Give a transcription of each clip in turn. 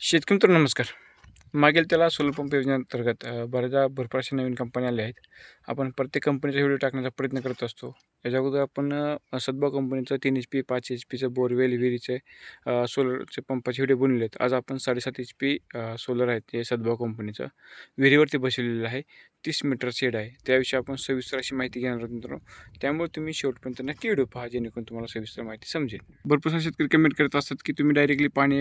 शेतकरी मित्र नमस्कार. मागील त्याला सोलर पंप योजनेअंतर्गत बऱ्याचदा भरपूर अशा नवीन कंपन्या आल्या आहेत. आपण प्रत्येक कंपनीचा व्हिडिओ टाकण्याचा प्रयत्न करत असतो. याच्या अगोदर आपण अ, सद्भाव कंपनीचं तीन एच पी पाच एच पीचं बोरवेल विहिरीचे सोलरचे पंपाचे व्हिडिओ बनवले आहेत आज आपण साडेसात एच पी सोलर आहेत ते सद्भाव कंपनीचं. विहिरीवरती बसवलेलं आहे. तीस मीटर शेड आहे. त्याविषयी आपण सविस्तर अशी माहिती घेणार आहोत मित्रांनो. त्यामुळे तुम्ही शेवटपर्यंत नक्की व्हिडिओ पहा जेणेकरून तुम्हाला सविस्तर माहिती समजेल. भरपूर सारे शेतकरी कमेंट करत असतात की तुम्ही डायरेक्टली पाणी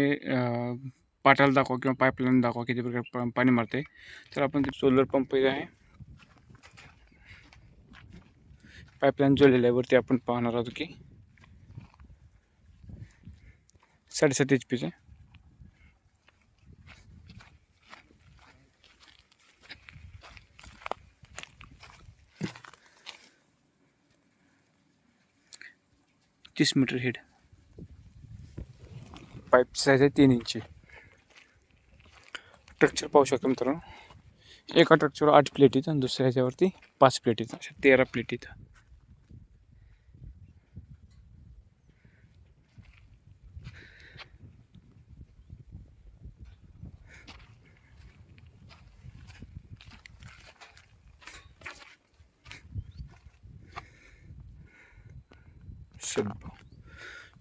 पाटाला दाखवा किंवा पाईपलाईन दाखवा किती प्रकार पाणी मारते तर आपण सोलर पंप आहे. पाईपलाईन जोडलेल्या आहे. वरती आपण पाहणार आहोत की साडेसात एच पीचं तीस मीटर हेड पाईप साईज आहे तीन इंची स्ट्रक्चर पाहू शकतो मित्रांनो. एका ट्रक्चरवर आठ प्लेट आणि दुसऱ्या ह्याच्यावरती पाच प्लेट अशा तेरा प्लेट आहेत.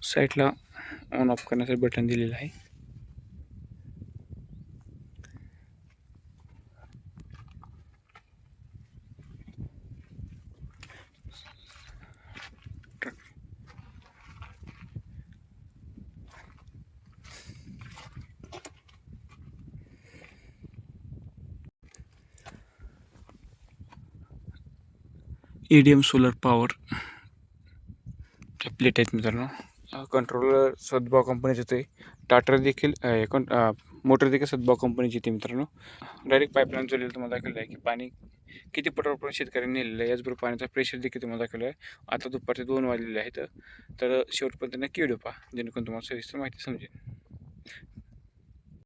साईडला ऑन ऑफ करण्यासाठी बटन दिलेलं आहे. एम सोलर पॉवर प्लेट आहेत मित्रांनो. कंट्रोलर सद्भाव कंपनीचे ते टाटर देखील कोण मोटर देखील सद्भाव कंपनीची येते मित्रांनो. डायरेक्ट पाईपलाईन जोडलेलं तुम्हाला दाखवलं आहे की पाणी किती पटोपर्यंत शेतकऱ्यांनी नेलेलं आहे. याचबरोबर पाण्याचा प्रेशर देखील तुम्हाला दाखवलं आहे. आता दुपारचे दोन वाजलेले आहेत. तर शेवटपर्यंत नक्की व्हिडिओ पहा. जेणेकरून तुम्हाला सविस्तर माहिती समजेल.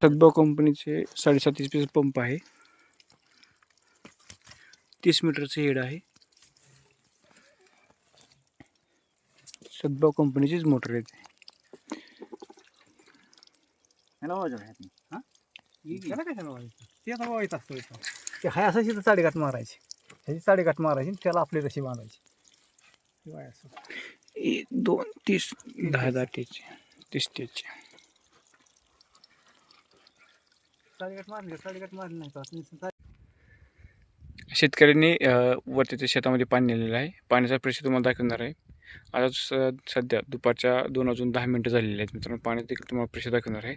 सद्भाव कंपनीचे साडेसात एच पीचा पंप आहे. तीस मीटरचं हेड आहे. सद्भाव कंपनीचीच मोटर आहे ती. ह्याला वाजव ह्यात नाही. हा? त्याला ते आता व्हायच असतो इथं. ते हाय असं तिथं साडेगाठ मारायची ह्याची साडेगाठ मारायची आणि त्याला आपली रशी बांधायची हे वाय असं. एक दोन तीस दहा दहा टीचे तीस टीचे मारली मारली नाही का शेतकऱ्यांनी अ, वरती त्या शेतामध्ये पाणी नेलेलं आहे पाण्याचा प्रेशर तुम्हाला दाखवणार आहे आता स सध्या दुपारच्या दोन अजून दहा मिनटं झालेली आहेत मित्रांनो. पाणी देखील तुम्हाला प्रेशर दाखवणार आहे.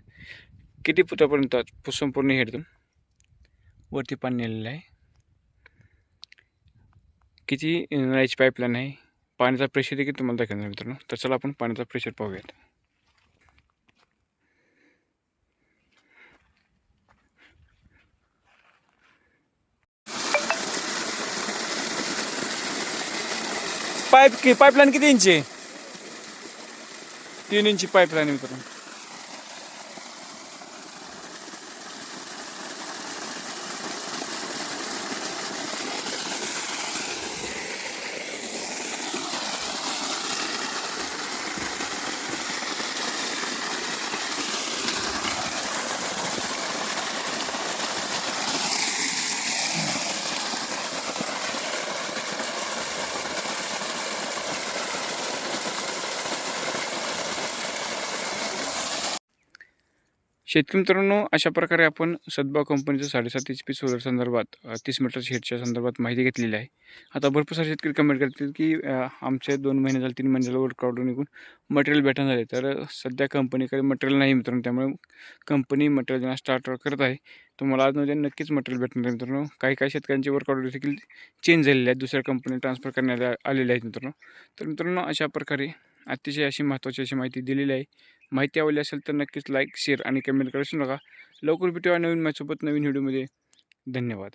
किती फुटापर्यंत पु- संपूर्ण हेडतून वरती पाणी नेलेलं आहे. किती नळाची पाईपलाईन आहे? पाण्याचा प्रेशर देखील तुम्हाला दाखवणार आहे मित्रांनो. तर चला आपण पाण्याचा प्रेशर पाहूयात. पाईप कि पाईपलाईन किती इंची आहे? तीन इंची पाईपलाईन मित्रांनो. शेतकरी मित्रांनो अशा प्रकारे आपण सद्भाव कंपनीचं साडेसात एच पी सोलर संदर्भात तीस मीटर शेडच्या संदर्भात माहिती घेतलेली आहे. आता भरपूर सारे शेतकरी कमेंट करतील की आमचे दोन महिने झाले तीन महिने झाले वर्कआउट निघून मटेरियल भेटून झाले. तर सध्या कंपनीकडे मटेरियल नाही मित्रांनो त्यामुळे कंपनी मटेरियल देणं स्टार्ट करत आहे तुम्हाला आज उद्या नक्कीच मटेरियल भेटणार आहे मित्रांनो. काही काही शेतकऱ्यांचे वर्कआउट देखील चेंज झालेले आहेत दुसऱ्या कंपनी ट्रान्सफर करण्यात आलेले आहेत मित्रांनो. तर मित्रांनो अशा प्रकारे अतिशय अशी महत्त्वाची अशी माहिती दिलेली आहे. माहिती आवडली असेल तर नक्कीच लाईक शेअर आणि कमेंट करू नका. लवकर भेटूया नवीन माझ्यासोबत नवीन व्हिडिओमध्ये धन्यवाद.